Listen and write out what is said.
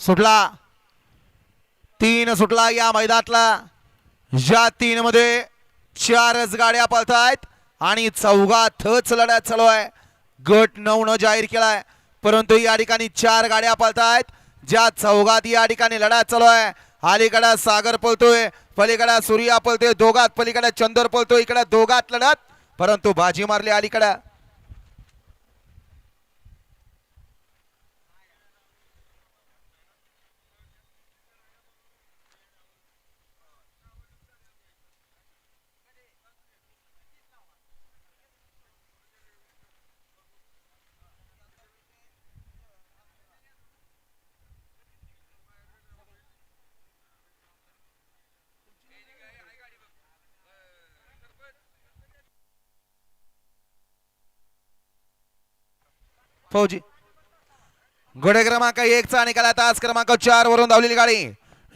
सुटला. तीन सुटला या मैदानातला. या तीन मध्ये चारच गाड्या पळत आहेत आणि चौघातच लढ्यात चालू आहे. गट नऊ न जाहीर केलाय. परंतु या ठिकाणी चार गाड्या पळत आहेत ज्या चौघात या ठिकाणी लढ्यात चालू आहे. अलीकडा सागर पळतोय पलीकडे सूर्या पळतोय दोघात पलीकडे चंदर पळतोय इकडे दोघात लढत. परंतु बाजी मारली अलीकडा. फौजी. घोडे क्रमांक एक चा निकाला तास क्रमांक चार वरून धावलेली गाडी.